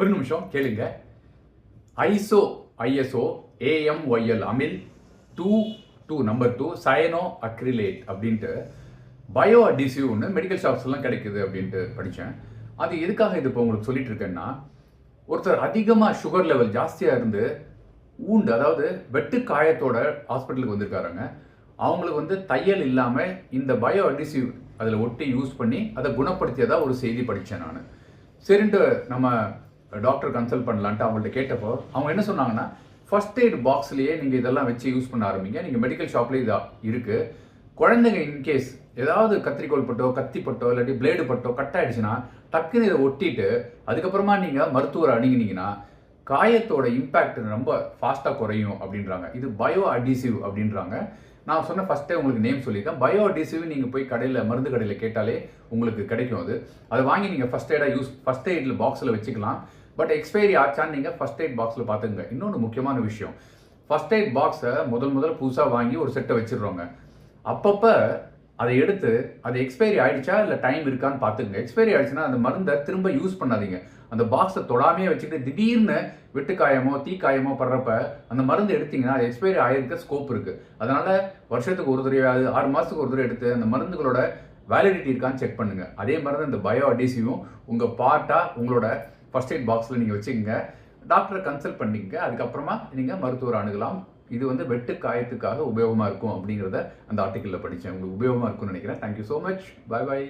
ஒரு நிமிஷம் கேளுங்க. Iso ISO AMYL amyl two two number two cyanoacrylate அப்படின்ட்டு பயோ அடிசிவ் ஒன்று மெடிக்கல் ஷாப்ஸ்லாம் கிடைக்குது அப்படின்ட்டு படித்தேன் அது எதுக்காக இது இப்போ உங்களுக்கு சொல்லிட்டு இருக்கேன்னா ஒருத்தர் அதிகமாக சுகர் லெவல் ஜாஸ்தியாக இருந்து ஊண்டு அதாவது வெட்டு காயத்தோட ஹாஸ்பிட்டலுக்கு வந்திருக்காருங்க. அவங்களுக்கு வந்து தையல் இல்லாமல் இந்த பயோ அடிசிவ் அதில் ஒட்டி யூஸ் பண்ணி அதை குணப்படுத்தியதாக ஒரு செய்தி படித்தேன் நான். சரின்ட்டு நம்ம டாக்டர் கன்சல்ட் பண்ணலான்ட்டு அவங்கள்ட்ட கேட்டப்போ அவங்க என்ன சொன்னாங்கன்னா ஃபர்ஸ்ட் எய்ட் பாக்ஸ்லேயே நீங்கள் இதெல்லாம் வச்சு யூஸ் பண்ண ஆரம்பிங்க. நீங்கள் மெடிக்கல் ஷாப்லேயே இதாக இருக்குது குழந்தைங்க இன்கேஸ் ஏதாவது கத்திரிக்கோல் பட்டோ கத்தி பட்டோ இல்லாட்டி பிளேடு பட்டோ கட் ஆகிடுச்சுன்னா டக்குன்னு இதை ஒட்டிட்டு அதுக்கப்புறமா நீங்கள் மருத்துவரை அணுகினீங்கன்னா காயத்தோட இம்பேக்ட் ரொம்ப ஃபாஸ்ட்டாக குறையும் அப்படின்றாங்க. இது பயோ அடிசிவ் அப்படின்றாங்க. நான் சொன்ன ஃபஸ்ட்டே உங்களுக்கு நேம் சொல்லியிருக்கேன். பயோ அடிசிவ் நீங்கள் போய் கடையில் மருந்து கடையில் கேட்டாலே உங்களுக்கு கிடைக்கும் அது. அதை வாங்கி நீங்கள் ஃபஸ்ட் எய்டாக யூஸ் ஃபஸ்ட் எய்டில் பாக்ஸில் வச்சுக்கலாம். பட் எக்ஸ்பைரி ஆச்சான்னு நீங்கள் ஃபஸ்ட் எய்ட் பாக்ஸில் பார்த்துங்க இன்னொன்று முக்கியமான விஷயம். ஃபஸ்ட் எய்ட் பாக்ஸை முதல் முதல் புதுசாக வாங்கி ஒரு செட்டை வச்சிடுறோங்க. அப்பப்போ அதை எடுத்து அது எக்ஸ்பைரி ஆயிடுச்சா இல்லை டைம் இருக்கான்னு பார்த்துங்க எக்ஸ்பைரி ஆயிடுச்சுன்னா அந்த மருந்தை திரும்ப யூஸ் பண்ணாதீங்க. அந்த பாக்ஸை தொடாமே வச்சுக்கிட்டு திடீர்னு வெட்டுக்காயமோ தீக்காயமோ படுறப்ப அந்த மருந்து எடுத்தீங்கன்னா அது எக்ஸ்பைரி ஆயிருக்க ஸ்கோப் இருக்குது அதனால் வருஷத்துக்கு ஒரு தடவையாவது ஆறு மாதத்துக்கு ஒரு தடவை எடுத்து அந்த மருந்துகளோட வேலிடிட்டி இருக்கான்னு செக் பண்ணுங்கள் அதே மாதிரி தான் இந்த பயோ அடிசிவும் உங்கள் பார்ட்டாக உங்களோட ஃபர்ஸ்ட் எய்ட் பாக்ஸில் நீங்கள் வச்சுக்கோங்க. டாக்டரை கன்சல்ட் பண்ணிக்கங்க. அதுக்கப்புறமா நீங்கள் மருத்துவர் அணுகலாம். இது வந்து வெட்டு காயத்துக்காக உபயோகமாக இருக்கும் அப்படிங்கிறத அந்த ஆர்டிக்கலில் படித்தேன் உங்களுக்கு உபயோகமாக இருக்கும்னு நினைக்கிறேன். Thank you so much bye bye